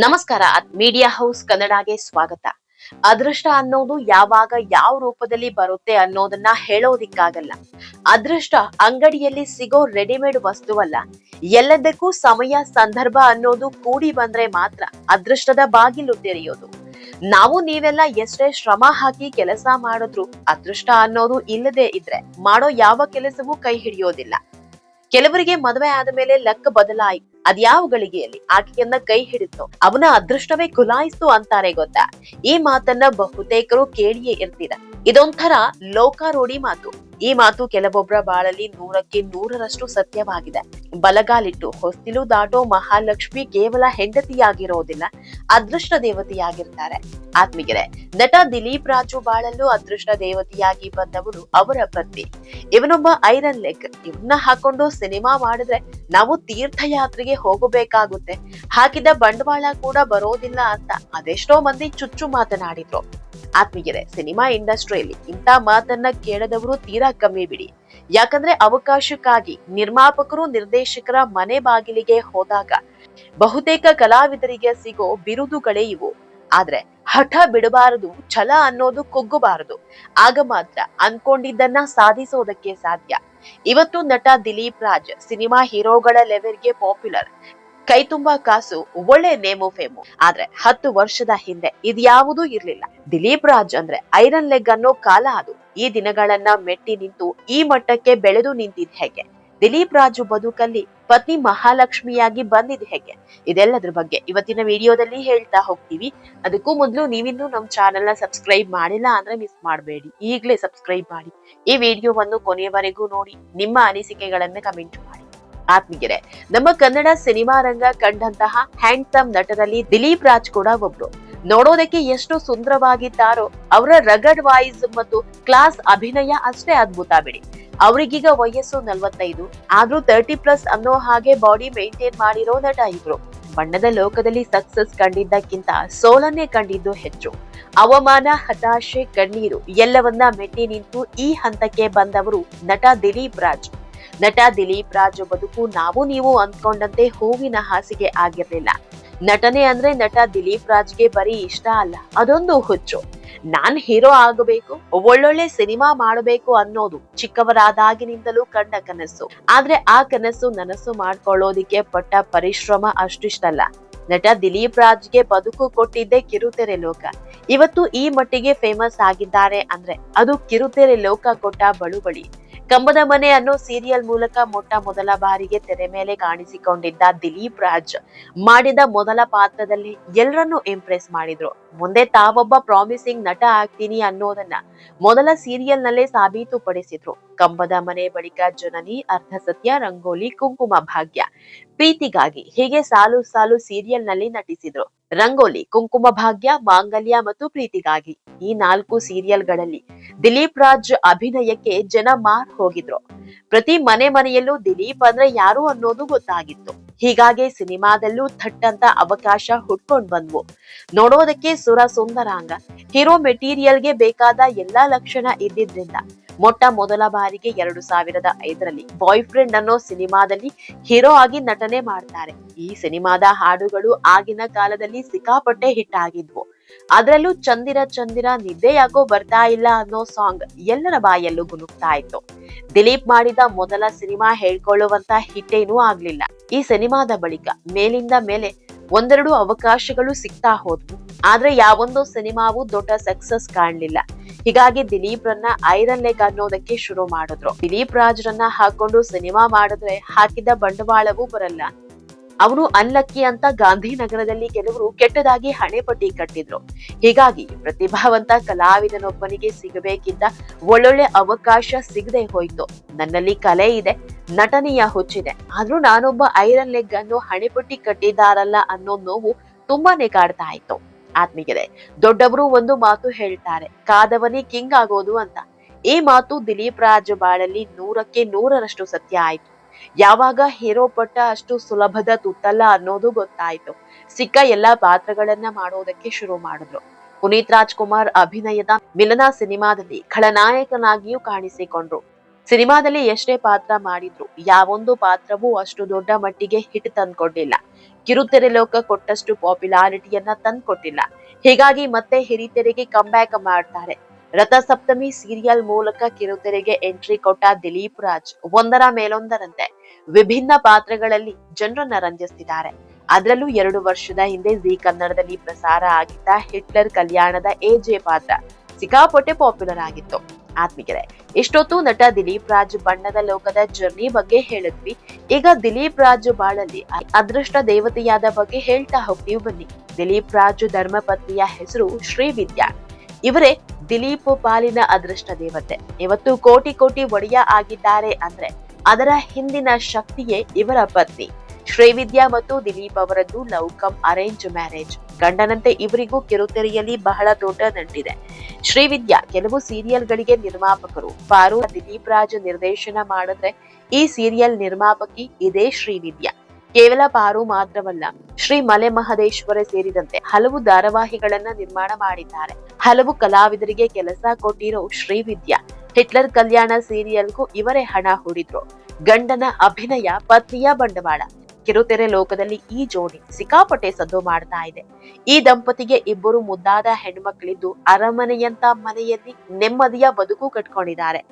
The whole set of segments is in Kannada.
ನಮಸ್ಕಾರ ಮೀಡಿಯಾ ಹೌಸ್ ಕನ್ನಡಗೆ ಸ್ವಾಗತ. ಅದೃಷ್ಟ ಅನ್ನೋದು ಯಾವಾಗ ಯಾವ ರೂಪದಲ್ಲಿ ಬರುತ್ತೆ ಅನ್ನೋದನ್ನ ಹೇಳೋದಿಕ್ಕಾಗಲ್ಲ. ಅದೃಷ್ಟ ಅಂಗಡಿಯಲ್ಲಿ ಸಿಗೋ ರೆಡಿಮೇಡ್ ವಸ್ತುವಲ್ಲ ಎಲ್ಲದಕ್ಕೂ ಸಮಯ, ಸಂದರ್ಭ ಅನ್ನೋದು ಕೂಡಿ ಬಂದ್ರೆ ಮಾತ್ರ ಅದೃಷ್ಟದ ಬಾಗಿಲು ತೆರೆಯೋದು. ನಾವು ನೀವೆಲ್ಲ ಎಷ್ಟೇ ಶ್ರಮ ಹಾಕಿ ಕೆಲಸ ಮಾಡಿದ್ರು ಅದೃಷ್ಟ ಅನ್ನೋದು ಇಲ್ಲದೆ ಇದ್ರೆ ಮಾಡೋ ಯಾವ ಕೆಲಸವೂ ಕೈ ಹಿಡಿಯೋದಿಲ್ಲ. ಕೆಲವರಿಗೆ ಮದುವೆ ಆದ ಮೇಲೆ ಲೆಕ್ಕ ಬದಲಾಯಿತು ಅದ್ಯಾವ ಗಳಿಗೆಯಲ್ಲಿ? ಆಕೆಯನ್ನ ಕೈ ಹಿಡಿತು. ಅವನ ಅದೃಷ್ಟವೇ ಕುಲಾಯಿಸ್ತು ಅಂತಾರೆ ಗೊತ್ತಾ? ಈ ಮಾತನ್ನ ಬಹುತೇಕರು ಕೇಳಿಯೇ ಇರ್ತೀರ. ಇದೊಂಥರ ಲೋಕಾರೂಢಿ ಮಾತು. ಈ ಮಾತು ಕೆಲವೊಬ್ಬರ ಬಾಳಲ್ಲಿ ನೂರಕ್ಕೆ ನೂರರಷ್ಟು ಸತ್ಯವಾಗಿದೆ. ಬಲಗಾಲಿಟ್ಟು, ಹೊಸ್ತಿಲು ದಾಟೋ ಮಹಾಲಕ್ಷ್ಮಿ ಕೇವಲ ಹೆಂಡತಿಯಾಗಿರೋದಿಲ್ಲ, ಅದೃಷ್ಟ ದೇವತೆಯಾಗಿರ್ತಾರೆ. ಆತ್ಮಿಗೆರೆ ನಟ ದಿಲೀಪ್ ರಾಜು ಬಾಳಲ್ಲೂ ಅದೃಷ್ಟ ದೇವತೆಯಾಗಿ ಬಂದವರು ಅವರ ಪತ್ನಿ. ಇವನೊಬ್ಬ ಐರನ್ ಲೆಗ್ ಇವನ್ನ ಹಾಕೊಂಡು ಸಿನಿಮಾ ಮಾಡಿದ್ರೆ ನಾವು ತೀರ್ಥಯಾತ್ರೆಗೆ ಹೋಗಬೇಕಾಗುತ್ತೆ. ಹಾಕಿದ ಬಂಡವಾಳ ಕೂಡ ಬರೋದಿಲ್ಲ ಅಂತ ಅದೆಷ್ಟೋ ಮಂದಿ ಚುಚ್ಚು ಮಾತನಾಡಿದ್ರು. ಆತ್ಮೀಯರೇ, ಸಿನಿಮಾ ಇಂಡಸ್ಟ್ರಿಯಲ್ಲಿ ಇಂಥ ಮಾತನ್ನ ಕೇಳದವರು ತೀರಾ ಕಮ್ಮಿ ಬಿಡಿ. ಯಾಕಂದ್ರೆ ಅವಕಾಶಕ್ಕಾಗಿ ನಿರ್ಮಾಪಕರು, ನಿರ್ದೇಶಕರ ಮನೆ ಬಾಗಿಲಿಗೆ ಹೋದಾಗ ಬಹುತೇಕ ಕಲಾವಿದರಿಗೆ ಸಿಗೋ ಬಿರುದುಗಳೇ ಇವು. ಆದ್ರೆ ಹಠ ಬಿಡಬಾರದು, ಛಲ ಅನ್ನೋದು ಕುಗ್ಗಬಾರದು. ಆಗ ಮಾತ್ರ ಅನ್ಕೊಂಡಿದ್ದನ್ನ ಸಾಧಿಸೋದಕ್ಕೆ ಸಾಧ್ಯ. ಇವತ್ತು ನಟ ದಿಲೀಪ್ ರಾಜ್ ಸಿನಿಮಾ ಹೀರೋಗಳ ಲೆವೆಲ್ಗೆ ಪಾಪ್ಯುಲರ್. ಕೈ ತುಂಬಾ ಕಾಸು ಒಳ್ಳೆ ನೇಮು ಫೇಮು. ಆದ್ರೆ ಹತ್ತು ವರ್ಷದ ಹಿಂದೆ ಇದ್ಯಾವುದೂ ಇರ್ಲಿಲ್ಲ. ದಿಲೀಪ್ ರಾಜ್ ಅಂದ್ರೆ ಐರನ್ ಲೆಗ್ ಅನ್ನೋ ಕಾಲ ಅದು. ಈ ದಿನಗಳನ್ನ ಮೆಟ್ಟಿ ನಿಂತು ಈ ಮಟ್ಟಕ್ಕೆ ಬೆಳೆದು ನಿಂತಿದ್ ಹೇಗೆ? ದಿಲೀಪ್ ರಾಜು ಬದುಕಲ್ಲಿ ಪತ್ನಿ ಮಹಾಲಕ್ಷ್ಮಿಯಾಗಿ ಬಂದಿದ್ ಹೇಗೆ? ಇದೆಲ್ಲದ್ರ ಬಗ್ಗೆ ಇವತ್ತಿನ ವಿಡಿಯೋದಲ್ಲಿ ಹೇಳ್ತಾ ಹೋಗ್ತೀವಿ. ಅದಕ್ಕೂ ಮೊದಲು ನೀವಿನ್ನೂ ನಮ್ಮ ಚಾನೆಲ್ನ ಸಬ್ಸ್ಕ್ರೈಬ್ ಮಾಡಿಲ್ಲ ಅಂದ್ರೆ ಮಿಸ್ ಮಾಡಬೇಡಿ. ಈಗಲೇ ಸಬ್ಸ್ಕ್ರೈಬ್ ಮಾಡಿ. ಈ ವಿಡಿಯೋವನ್ನು ಕೊನೆಯವರೆಗೂ ನೋಡಿ. ನಿಮ್ಮ ಅನಿಸಿಕೆಗಳನ್ನ ಕಮೆಂಟ್ ಮಾಡಿ. ಆತ್ಮೀಯರೇ, ನಮ್ಮ ಕನ್ನಡ ಸಿನಿಮಾ ರಂಗ ಕಂಡಂತಹ ಹ್ಯಾಂಡ್ಸಮ್ ನಟರಲ್ಲಿ ದಿಲೀಪ್ ರಾಜ್ ಕೂಡ ಒಬ್ರು. ನೋಡೋದಕ್ಕೆ ಎಷ್ಟು ಸುಂದರವಾಗಿದ್ದಾರೋ, ಅವರ ರಗಡ್ ವಾಯ್ಸ್ ಮತ್ತು ಕ್ಲಾಸ್ ಅಭಿನಯ ಅಷ್ಟೇ ಅದ್ಭುತ ಬಿಡಿ. ಅವರಿಗೀಗ ವಯಸ್ಸು ನಲ್ವತ್ತೈದು, ಆದ್ರೂ ತರ್ಟಿ ಪ್ಲಸ್ ಅನ್ನೋ ಹಾಗೆ ಬಾಡಿ ಮೇಂಟೈನ್ ಮಾಡಿರೋ ನಟ ಇದ್ರು ಬಣ್ಣದ ಲೋಕದಲ್ಲಿ ಸಕ್ಸಸ್ ಕಂಡಿದ್ದಕ್ಕಿಂತ ಸೋಲನ್ನೇ ಕಂಡಿದ್ದು ಹೆಚ್ಚು. ಅವಮಾನ, ಹತಾಶೆ, ಕಣ್ಣೀರು ಎಲ್ಲವನ್ನ ಮೆಟ್ಟಿ ನಿಂತು ಈ ಹಂತಕ್ಕೆ ಬಂದವರು ನಟ ದಿಲೀಪ್ ರಾಜ್. ನಟ ದಿಲೀಪ್ ರಾಜ್ ಬದುಕು ನಾವು ನೀವು ಅಂದ್ಕೊಂಡಂತೆ ಹೂವಿನ ಹಾಸಿಗೆ ಆಗಿರ್ಲಿಲ್ಲ. ನಟನೆ ಅಂದ್ರೆ ನಟ ದಿಲೀಪ್ ರಾಜ್ಗೆ ಬರೀ ಇಷ್ಟ ಅಲ್ಲ, ಅದೊಂದು ಹುಚ್ಚು. ನಾನ್ ಹೀರೋ ಆಗಬೇಕು, ಒಳ್ಳೊಳ್ಳೆ ಸಿನಿಮಾ ಮಾಡಬೇಕು ಅನ್ನೋದು ಚಿಕ್ಕವರಾದಾಗಿನಿಂದಲೂ ಕಂಡ ಕನಸು. ಆದ್ರೆ ಆ ಕನಸು ನನಸು ಮಾಡ್ಕೊಳ್ಳೋದಿಕ್ಕೆ ಪಟ್ಟ ಪರಿಶ್ರಮ ಅಷ್ಟಿಷ್ಟಲ್ಲ. ನಟ ದಿಲೀಪ್ ರಾಜ್ಗೆ ಬದುಕು ಕೊಟ್ಟಿದ್ದೆ ಕಿರುತೆರೆ ಲೋಕ. ಇವತ್ತು ಈ ಮಟ್ಟಿಗೆ ಫೇಮಸ್ ಆಗಿದ್ದಾರೆ ಅಂದ್ರೆ ಅದು ಕಿರುತೆರೆ ಲೋಕ ಕೊಟ್ಟ ಬಳುವಳಿ. ಕಂಬದ ಮನೆ ಅನ್ನೋ ಸೀರಿಯಲ್ ಮೂಲಕ ಮೊಟ್ಟ ಮೊದಲ ಬಾರಿಗೆ ತೆರೆ ಮೇಲೆ ಕಾಣಿಸಿಕೊಂಡಿದ್ದ ದಿಲೀಪ್ ರಾಜ್. ಮಾಡಿದ ಮೊದಲ ಪಾತ್ರದಲ್ಲಿ ಎಲ್ಲರನ್ನೂ ಇಂಪ್ರೆಸ್ ಮಾಡಿದ್ರು. ಮುಂದೆ ತಾವೊಬ್ಬ ಪ್ರಾಮಿಸಿಂಗ್ ನಟ ಆಗ್ತೀನಿ ಅನ್ನೋದನ್ನ ಮೊದಲ ಸೀರಿಯಲ್ ನಲ್ಲೇ ಸಾಬೀತುಪಡಿಸಿದ್ರು. ಕಂಬದ ಮನೆ ಬಳಿಕ ಜನನಿ ಅರ್ಧ ಸತ್ಯ ರಂಗೋಲಿ, ಕುಂಕುಮ, ಭಾಗ್ಯ. ಪ್ರೀತಿಗಾಗಿ ಹೀಗೆ ಸಾಲು ಸಾಲು ಸೀರಿಯಲ್ನಲ್ಲಿ ನಟಿಸಿದ್ರು. ರಂಗೋಲಿ, ಕುಂಕುಮ, ಭಾಗ್ಯ, ಮಾಂಗಲ್ಯ ಮತ್ತು ಪ್ರೀತಿಗಾಗಿ. ಈ ನಾಲ್ಕು ಸೀರಿಯಲ್ಗಳಲ್ಲಿ ದಿಲೀಪ್ ರಾಜ್ ಅಭಿನಯಕ್ಕೆ ಜನ ಮಾರ್ ಹೋಗಿದ್ರು. ಪ್ರತಿ ಮನೆ ಮನೆಯಲ್ಲೂ ದಿಲೀಪ್ ಅಂದ್ರೆ ಯಾರು ಅನ್ನೋದು ಗೊತ್ತಾಗಿತ್ತು. ಹೀಗಾಗಿ ಸಿನಿಮಾದಲ್ಲೂ ಥಟ್ಟಂತ ಅವಕಾಶ ಹುಟ್ಕೊಂಡ್ ಬಂದ್ವು. ನೋಡೋದಕ್ಕೆ ಸುರ ಸುಂದರಾಂಗ ಹೀರೋ ಮೆಟೀರಿಯಲ್ಗೆ ಬೇಕಾದ ಎಲ್ಲಾ ಲಕ್ಷಣ ಇದ್ದಿದ್ರಿಂದ ಮೊಟ್ಟ ಮೊದಲ ಬಾರಿಗೆ ಎರಡು ಸಾವಿರದ ಐದರಲ್ಲಿ ಬಾಯ್ ಫ್ರೆಂಡ್ ಅನ್ನೋ ಸಿನಿಮಾದಲ್ಲಿ ಹೀರೋ ಆಗಿ ನಟನೆ ಮಾಡ್ತಾರೆ. ಈ ಸಿನಿಮಾದ ಹಾಡುಗಳು ಆಗಿನ ಕಾಲದಲ್ಲಿ ಸಿಕ್ಕಾಪಟ್ಟೆ ಹಿಟ್ ಆಗಿದ್ವು. ಅದ್ರಲ್ಲೂ ಚಂದಿರ ಚಂದಿರ ನಿದ್ದೆ ಯಾಕೋ ಬರ್ತಾ ಇಲ್ಲ ಅನ್ನೋ ಸಾಂಗ್ ಎಲ್ಲರ ಬಾಯಲ್ಲೂ ಗುನುಗ್ತಾ ಇತ್ತು. ದಿಲೀಪ್ ಮಾಡಿದ ಮೊದಲ ಸಿನಿಮಾ ಹೇಳ್ಕೊಳ್ಳುವಂತ ಹಿಟ್ಟೇನೂ ಆಗ್ಲಿಲ್ಲ. ಈ ಸಿನಿಮಾದ ಬಳಿಕ ಮೇಲಿಂದ ಮೇಲೆ ಒಂದೆರಡು ಅವಕಾಶಗಳು ಸಿಗ್ತಾ ಹೋದ್ವು. ಆದ್ರೆ ಯಾವೊಂದು ಸಿನಿಮಾವು ದೊಡ್ಡ ಸಕ್ಸಸ್ ಕಾಣ್ಲಿಲ್ಲ. ಹೀಗಾಗಿ ದಿಲೀಪ್ ರನ್ನ ಐರನ್ ಲೆಗ್ ಅನ್ನೋದಕ್ಕೆ ಶುರು ಮಾಡಿದ್ರು. ದಿಲೀಪ್ ರಾಜ್ರನ್ನ ಹಾಕೊಂಡು ಸಿನಿಮಾ ಮಾಡಿದ್ರೆ ಹಾಕಿದ ಬಂಡವಾಳವೂ ಬರಲ್ಲ. ಅವನು ಅನ್ಲಕ್ಕಿ ಅಂತ ಗಾಂಧಿನಗರದಲ್ಲಿ ಕೆಲವರು ಕೆಟ್ಟದಾಗಿ ಹಣೆಪಟ್ಟಿ ಕಟ್ಟಿದ್ರು. ಹೀಗಾಗಿ ಪ್ರತಿಭಾವಂತ ಕಲಾವಿದನೊಬ್ಬನಿಗೆ ಸಿಗಬೇಕಿದ್ದ ಒಳ್ಳೊಳ್ಳೆ ಅವಕಾಶ ಸಿಗದೆ ಹೋಯ್ತು. ನನ್ನಲ್ಲಿ ಕಲೆ ಇದೆ, ನಟನೆಯ ಹುಚ್ಚಿದೆ. ಆದ್ರೂ ನಾನೊಬ್ಬ ಐರನ್ ಲೆಗ್ ಅನ್ನು ಹಣೆಪಟ್ಟಿ ಕಟ್ಟಿದಾರಲ್ಲ ಅನ್ನೋ ನೋವು ತುಂಬಾನೇ ಕಾಡ್ತಾ ಇತ್ತು. ಆತ್ಮೀಯರೇ, ದೊಡ್ಡವರು ಒಂದು ಮಾತು ಹೇಳ್ತಾರೆ, ಕಾದವನೇ ಕಿಂಗ್ ಆಗೋದು ಅಂತ. ಈ ಮಾತು ದಿಲೀಪ್ ರಾಜ ಬಾಳಲ್ಲಿ ನೂರಕ್ಕೆ ನೂರರಷ್ಟು ಸತ್ಯ ಆಯ್ತು. ಯಾವಾಗ ಹೀರೋ ಪಟ್ಟ ಅಷ್ಟು ಸುಲಭದ ತುತ್ತಲ್ಲ ಅನ್ನೋದು ಗೊತ್ತಾಯ್ತು. ಸಿಕ್ಕ ಎಲ್ಲಾ ಪಾತ್ರಗಳನ್ನ ಮಾಡೋದಕ್ಕೆ ಶುರು ಮಾಡಿದ್ರು. ಪುನೀತ್ ರಾಜ್ಕುಮಾರ್ ಅಭಿನಯದ ಮಿಲನ ಸಿನಿಮಾದಲ್ಲಿ ಖಳನಾಯಕನಾಗಿಯೂ ಕಾಣಿಸಿಕೊಂಡ್ರು. ಸಿನಿಮಾದಲ್ಲಿ ಎಷ್ಟೇ ಪಾತ್ರ ಮಾಡಿದ್ರು, ಯಾವೊಂದು ಪಾತ್ರವೂ ಅಷ್ಟು ದೊಡ್ಡ ಮಟ್ಟಿಗೆ ಹಿಟ್ ತಂದ್ಕೊಂಡಿಲ್ಲ ಕಿರುತೆರೆ ಲೋಕ ಕೊಟ್ಟಷ್ಟು ಪಾಪ್ಯುಲಾರಿಟಿಯನ್ನ ತಂದ್ಕೊಟ್ಟಿಲ್ಲ. ಹೀಗಾಗಿ ಮತ್ತೆ ಹಿರಿತೆರೆಗೆ ಕಂಬ್ಯಾಕ್ ಮಾಡ್ತಾರೆ. ರಥಸಪ್ತಮಿ ಸೀರಿಯಲ್ ಮೂಲಕ ಕಿರುತೆರೆಗೆ ಎಂಟ್ರಿ ಕೊಟ್ಟ ದಿಲೀಪ್ ರಾಜ್ ಒಂದರ ಮೇಲೊಂದರಂತೆ ವಿಭಿನ್ನ ಪಾತ್ರಗಳಲ್ಲಿ ಜನರನ್ನ ರಂಜಿಸ್ತಿದ್ದಾರೆ. ಅದರಲ್ಲೂ ಎರಡು ವರ್ಷದ ಹಿಂದೆ ಜಿ ಕನ್ನಡದಲ್ಲಿ ಪ್ರಸಾರ ಆಗಿದ್ದ ಹಿಟ್ಲರ್ ಕಲ್ಯಾಣದ ಎಜೆ ಪಾತ್ರ ಸಿಕ್ಕಾಪಟ್ಟೆ ಪಾಪ್ಯುಲರ್ ಆಗಿತ್ತು. ಆತ್ಮಿಕರೆ, ಇಷ್ಟೊತ್ತು ನಟ ದಿಲೀಪ್ ರಾಜ್ ಬಣ್ಣದ ಲೋಕದ ಜರ್ನಿ ಬಗ್ಗೆ ಹೇಳಿದ್ವಿ. ಈಗ ದಿಲೀಪ್ ರಾಜ್ ಬಾಳಲ್ಲಿ ಅದೃಷ್ಟ ದೇವತೆಯಾದ ಬಗ್ಗೆ ಹೇಳ್ತಾ ಹೋಗ್ತೀವಿ ಬನ್ನಿ. ದಿಲೀಪ್ ರಾಜ್ ಧರ್ಮಪತ್ನಿಯ ಹೆಸರು ಶ್ರೀವಿದ್ಯಾ. ಇವರೇ ದಿಲೀಪ್ ಪಾಲಿನ ಅದೃಷ್ಟ ದೇವತೆ. ಇವತ್ತು ಕೋಟಿ ಕೋಟಿ ಒಡೆಯ ಆಗಿದ್ದಾರೆ ಅಂದ್ರೆ ಅದರ ಹಿಂದಿನ ಶಕ್ತಿಯೇ ಇವರ ಪತ್ನಿ. ಶ್ರೀವಿದ್ಯಾ ಮತ್ತು ದಿಲೀಪ್ ಅವರದ್ದು ಲವ್ ಕಮ್ ಅರೇಂಜ್ ಮ್ಯಾರೇಜ್. ಗಂಡನಂತೆ ಇವರಿಗೂ ಕಿರುತೆರೆಯಲ್ಲಿ ಬಹಳ ದೊಡ್ಡ ನಂಟಿದೆ. ಶ್ರೀವಿದ್ಯಾ ಕೆಲವು ಸೀರಿಯಲ್ಗಳಿಗೆ ನಿರ್ಮಾಪಕರು. ಪಾರು ದಿಲೀಪ್ ರಾಜ್ ನಿರ್ದೇಶನ ಮಾಡಿದ್ರೆ ಈ ಸೀರಿಯಲ್ ನಿರ್ಮಾಪಕಿ ಇದೇ ಶ್ರೀವಿದ್ಯಾ. ಕೇವಲ ಪಾರು ಮಾತ್ರವಲ್ಲ, ಶ್ರೀ ಮಲೆ ಮಹದೇಶ್ವರ ಸೇರಿದಂತೆ ಹಲವು ಧಾರಾವಾಹಿಗಳನ್ನ ನಿರ್ಮಾಣ ಮಾಡಿದ್ದಾರೆ. ಹಲವು ಕಲಾವಿದರಿಗೆ ಕೆಲಸ ಕೊಟ್ಟಿರೋ ಶ್ರೀವಿದ್ಯಾ ಹಿಟ್ಲರ್ ಕಲ್ಯಾಣ ಸೀರಿಯಲ್ಗೂ ಇವರೇ ಹಣ ಹೂಡಿದ್ರು. ಗಂಡನ ಅಭಿನಯ ಪತ್ನಿಯ ಬಂಡವಾಳ. ಕಿರುತೆರೆ ಲೋಕದಲ್ಲಿ ಈ ಜೋಡಿ ಸಿಕ್ಕಾಪಟ್ಟೆ ಸದ್ದು ಮಾಡ್ತಾ ಇದೆ. ಈ ದಂಪತಿಗೆ ಇಬ್ಬರು ಮುದ್ದಾದ ಹೆಣ್ಮಕ್ಳಿದ್ದು ಅರಮನೆಯಂತ ಮನೆಯಲ್ಲಿ ನೆಮ್ಮದಿಯ ಬದುಕು ಕಟ್ಕೊಂಡಿದ್ದಾರೆ.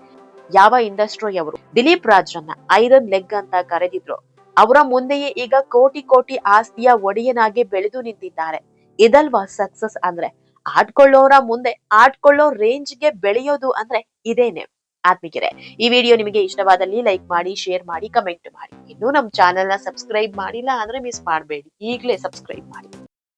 ಯಾವ ಇಂಡಸ್ಟ್ರಿಯವರು? ದಿಲೀಪ್ ರಾಜ್ರನ್ನ ಐರನ್ ಲೆಗ್ ಅಂತ ಕರೆದಿದ್ರು. ಅವರ ಮುಂದೆಯೇ ಈಗ ಕೋಟಿ ಕೋಟಿ ಆಸ್ತಿಯ ಒಡೆಯನಾಗಿ ಬೆಳೆದು ನಿಂತಿದ್ದಾರೆ. ಇದಲ್ವಾ ಸಕ್ಸಸ್ ಅಂದ್ರೆ? ಆಡ್ಕೊಳ್ಳೋರ ಮುಂದೆ, ಆಡ್ಕೊಳ್ಳೋ ರೇಂಜ್ಗೆ ಬೆಳೆಯೋದು ಅಂದ್ರೆ ಇದೇನೆ. ಆತ್ಮಿಕರೆ ಈ ವಿಡಿಯೋ ನಿಮಗೆ ಇಷ್ಟವಾದಲ್ಲಿ ಲೈಕ್ ಮಾಡಿ, ಶೇರ್ ಮಾಡಿ, ಕಮೆಂಟ್ ಮಾಡಿ. ಇನ್ನು ನಮ್ಮ ಚಾನೆಲ್ನ ಸಬ್ಸ್ಕ್ರೈಬ್ ಮಾಡಿಲ್ಲ ಅಂದ್ರೆ ಮಿಸ್ ಮಾಡಬೇಡಿ. ಈಗಲೇ ಸಬ್ಸ್ಕ್ರೈಬ್ ಮಾಡಿ.